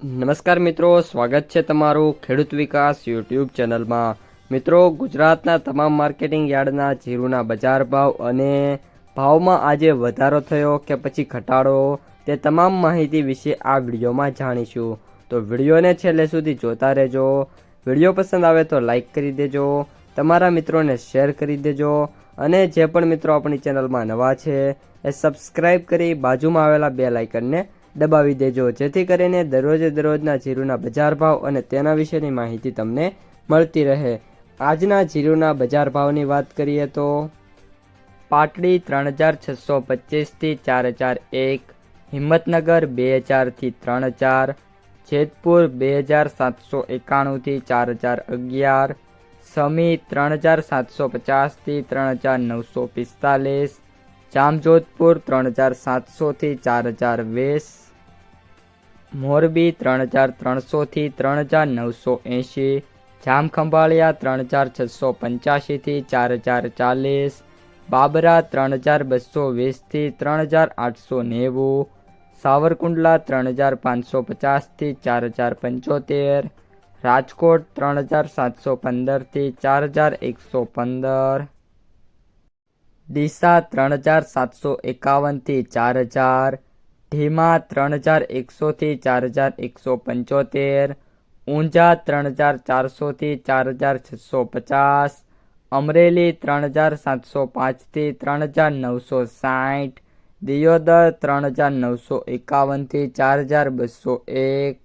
નમસ્કાર મિત્રો, સ્વાગત છે તમારું ખેડૂત વિકાસ યુટ્યુબ ચેનલમાં. મિત્રો, ગુજરાતના તમામ માર્કેટિંગ યાર્ડના જીરુના બજાર ભાવ અને ભાવમાં આજે વધારો થયો કે પછી ઘટાડો તે તમામ માહિતી વિશે આ વિડીયોમાં જાણીશું. તો વિડીયોને છેલ્લે સુધી જોતા રહેજો. વીડિયો પસંદ આવે તો લાઇક કરી દેજો, તમારા મિત્રોને શેર કરી દેજો અને જે પણ મિત્રો આપણી ચેનલમાં નવા છે એ સબસ્ક્રાઈબ કરી બાજુમાં આવેલા બે લાઇકનને દબાવી દેજો, જેથી કરીને દરરોજે દરરોજના જીરુના બજાર ભાવ અને તેના વિશેની માહિતી તમને મળતી રહે. આજના જીરુના બજાર ભાવની વાત કરીએ તો પાટડી ત્રણ હજાર છસો પચીસથી ચાર હજાર એક, હિંમતનગર બે હજારથી ત્રણ હજાર, જેતપુર બે હજાર સાતસો એકાણુંથી ચાર હજાર અગિયાર, સમી ત્રણ હજાર સાતસો પચાસથી ત્રણ હજાર નવસો પિસ્તાલીસ જામજોધપુર ત્રણ હજાર સાતસોથી ચાર હજાર વીસ, મોરબી ત્રણ હજાર ત્રણસોથી ત્રણ હજાર નવસો એંશી, જામખંભાળિયા ત્રણ હજાર છસો પંચ્યાસીથી ચાર હજાર ચાલીસ, બાબરા ત્રણ હજાર બસો વીસથી ત્રણ હજાર આઠસો નેવું, સાવરકુંડલા ત્રણ હજાર પાંચસો પચાસથી ચાર હજાર પંચોતેર, રાજકોટ ત્રણ હજાર સાતસો પંદરથી ચાર હજાર એકસો પંદર ડીસા ત્રણ હજાર સાતસો એકાવનથી ચાર હજાર ઢીમા ત્રણ હજાર એકસોથી ચાર હજાર એકસો પંચોતેર, ઊંઝા ત્રણ હજાર ચારસોથી ચાર હજાર છસો પચાસ, અમરેલી ત્રણ હજાર સાતસો પાંચથી ત્રણ હજાર નવસો સાઠ, દિયોદર ત્રણ હજાર નવસો એકાવનથી ચાર હજાર બસો એક,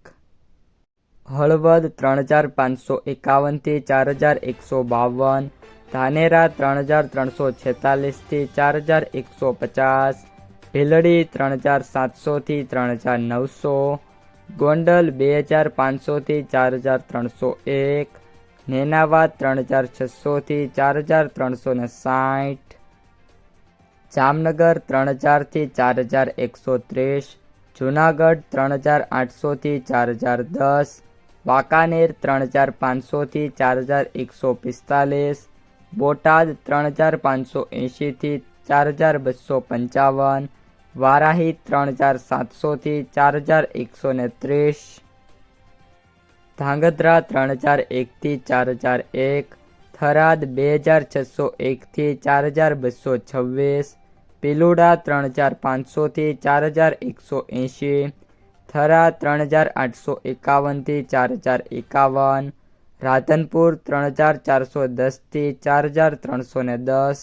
હળવદ ત્રણ હજાર પાંચસો એકાવનથી ચાર હજાર એકસો બાવન ધાનેરા ત્રણ હજાર ત્રણસો છેતાલીસથી ચાર હજાર એકસો પચાસ, ભીલડી ત્રણ હજાર સાતસોથી ત્રણ હજાર નવસો, ગોંડલ બે હજાર પાંચસોથી ચાર હજાર ત્રણસો એક નેનાવાદ ત્રણ હજાર છસોથી ચાર હજાર ત્રણસો ને સાઠ, જામનગર ત્રણ હજારથી ચાર હજાર એકસો ત્રીસ, જુનાગઢ ત્રણ હજાર આઠસોથી ચાર હજાર દસ, વાંકાનેર ત્રણ હજાર પાંચસોથી ચાર હજાર એકસો પિસ્તાલીસ બોટાદ ત્રણ હજાર પાંચસો એંશીથી ચાર હજાર બસો પંચાવન, વારાહી ત્રણ હજાર સાતસોથી ચાર હજાર એકસો ને ત્રીસ, ધાંગધ્રા ત્રણ હજાર એકથી ચાર હજાર એક, થરાદ બે હજાર છસો એકથી ચાર હજાર બસો છવ્વીસ, પિલુડા ત્રણ હજાર પાંચસોથી ચાર હજાર એકસો એંશી, થરા ત્રણ હજાર આઠસો એકાવનથી ચાર હજાર એકાવન રાધનપુર ત્રણ હજાર ચારસો દસથી ચાર હજાર ત્રણસો ને દસ.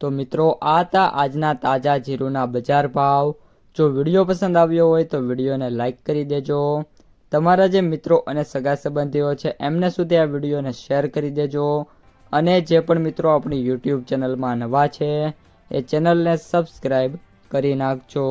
તો મિત્રો, આ હતા આજના તાજા જીરુના બજાર ભાવ. જો વીડિયો પસંદ આવ્યો હોય તો વિડીયોને લાઇક કરી દેજો. તમારા જે મિત્રો અને સગા સંબંધીઓ છે, એમને સુધી આ વિડીયોને શેર કરી દેજો. અને જે પણ મિત્રો આપણી યુટ્યુબ ચેનલમાં નવા છે, એ ચેનલને સબસ્ક્રાઈબ કરી નાખજો.